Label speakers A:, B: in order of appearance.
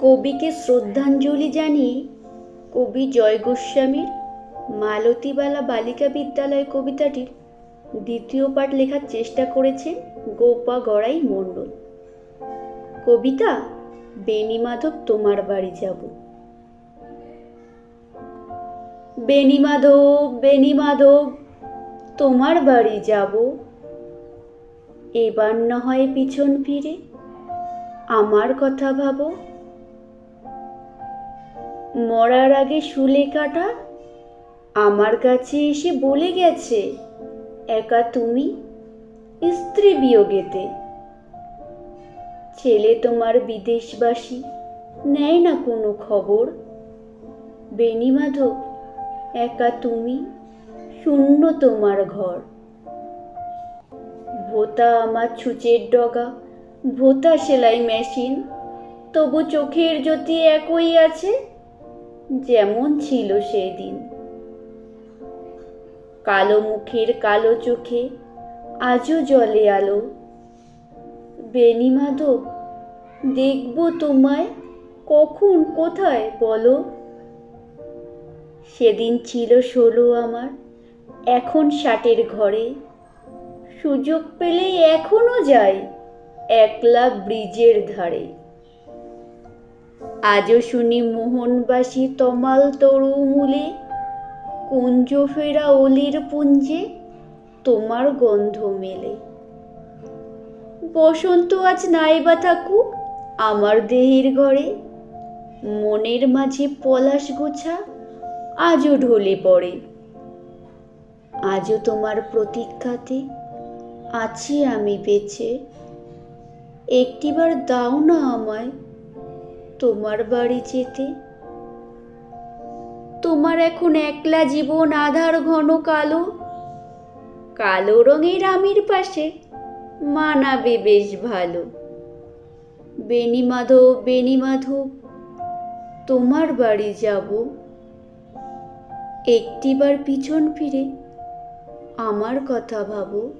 A: কবিকে শ্রদ্ধাঞ্জলি জানিয়ে কবি জয় গোস্বামীর মালতীবালা বালিকা বিদ্যালয় কবিতাটির দ্বিতীয় পাঠ লেখার চেষ্টা করেছেন গোপা গড়াই মণ্ডল। কবিতা বেণীমাধব তোমার বাড়ি যাব। বেণীমাধব বেণীমাধব তোমার বাড়ি যাব। এবার না হয় পিছন ফিরে, আমার কথা ভাবো। মরার আগে শুলে কাটা, আমার কাছে এসে বলে গেছে, একা তুমি স্ত্রী বিয়োগেতে। ছেলে তোমার বিদেশবাসী, নেয় না কোনো খবর। বেণীমাধব, একা তুমি শূন্য তোমার ঘর। ভোতা আমার ছুঁচের ডগা, ভোতা সেলাই মেশিন, তবু চোখের জ্যোতি একই আছে। যেমন ছিল সেদিন। কালো মুখের কালো চোখে আজও জলে আলো। বেণীমাধব দেখব তোমায় কখন, কোথায় বলো? সেদিন ছিল ষোলো আমার, এখন ষাটের ঘরে। সুযোগ পেলেই এখনও যাই, একলা ব্রিজের ধারে। আজও শুনি মোহনবাসী তমাল তরু মূলে কুঞ্জ ফেরা অলির পুঞ্জে তোমার গন্ধ মেলে। বসন্ত আজ নাইবা থাকুক আমার দেহের ঘরে, মনের মাঝে পলাশ গোছা আজও ঢলে পড়ে। আজও তোমার প্রতীক্ষাতে আছি আমি বেঁচে। একটিবার দাও না আমায় তোমার বাড়ি যেতে? তোমার এখন একলা জীবন আধার ঘন কালো। কালো রঙের আমির পাশে মানাবে বেশ ভালো। বেণীমাধব বেণীমাধব তোমার বাড়ি যাব। একটিবার পিছন ফিরে আমার কথা ভাবো।